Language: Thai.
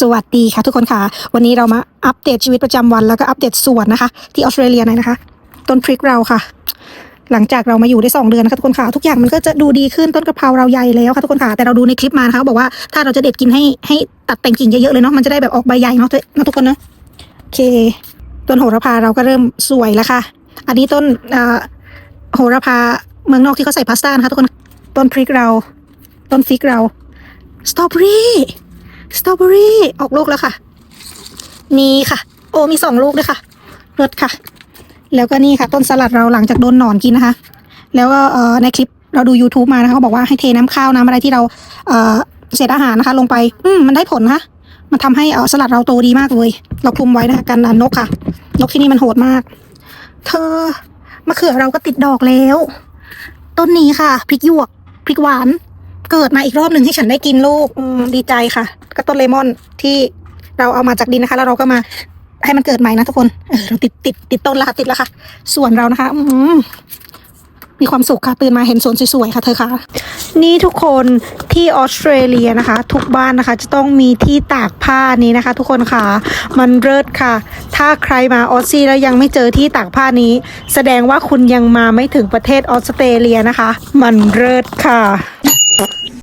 สวัสดีค่ะทุกคนค่ะ วันนี้เรามาอัปเดตชีวิตประจำวันแล้วก็อัปเดตสวนนะคะ ที่ออสเตรเลียหน่อยนะคะต้นพริกเราค่ะ หลังจากเรามาอยู่ได้ 2 เดือนนะคะทุกคนค่ะ ทุกอย่างมันก็จะดูดีขึ้นต้นกระเพราเราใหญ่แล้วค่ะทุกคนค่ะแต่เราดูในคลิปมานะคะเขาบอกว่าถ้าเราจะเด็ดกินให้ให้ตัดแต่งกิ่งเยอะๆเลยเนาะมันจะได้แบบออกใบใหญ่เนาะทุกคนเนาะโอเค ต้นโหระพาเราก็เริ่มสวยแล้วค่ะ อันนี้ต้นโหระพาเมืองนอกที่เขาใส่พาสต้านะคะทุกคนต้นพริกเรา ต้นฟิกเราสตรอเบอรี่ สตรอเบอรี่ออกลูกแล้วค่ะ นี่ค่ะ โอ้มีสองลูกด้วยค่ะรสค่ะ แล้วก็นี่ค่ะ ต้นสลัดเราหลังจากโดนหนอนกินนะคะ แล้วก็ในคลิปเราดู YouTube มานะคะเขาบอกว่าให้เทน้ำข้าวน้ำอะไรที่เราเศษอาหารนะคะ ลงไป อืมมันได้ผลนะคะมันทำให้เสลัดเราโตดีมากเลย เราคุมไว้นะคะกันนกค่ะ นกที่นี่มันโหดมาก เธอมะเขือเราก็ติดดอกแล้ว ต้นนี้ค่ะพริกหยวกพริกหวาน เกิดมาอีกรอบหนึ่งให้ฉันได้กินลูกดีใจค่ะ ก็ต้นเลมอนที่เราเอามาจากดินนะคะ แล้วเราก็มาให้มันเกิดใหม่นะทุกคนเออเราติดติดติดต้นแล้วค่ะติดแล้วค่ะ ส่วนเรานะคะ อืมีความสุขค่ะตื่นมาเห็นสวนสวยๆค่ะเธอคะนี่ทุกคนที่ออสเตรเลียนะคะ ทุกบ้านนะคะ จะต้องมีที่ตากผ้านี้นะคะ ทุกคนค่ะมันเลิศค่ะ ถ้าใครมาออสซี่แล้วยังไม่เจอที่ตากผ้านี้ แสดงว่าคุณยังมาไม่ถึงประเทศออสเตรเลียนะคะ มันเลิศค่ะ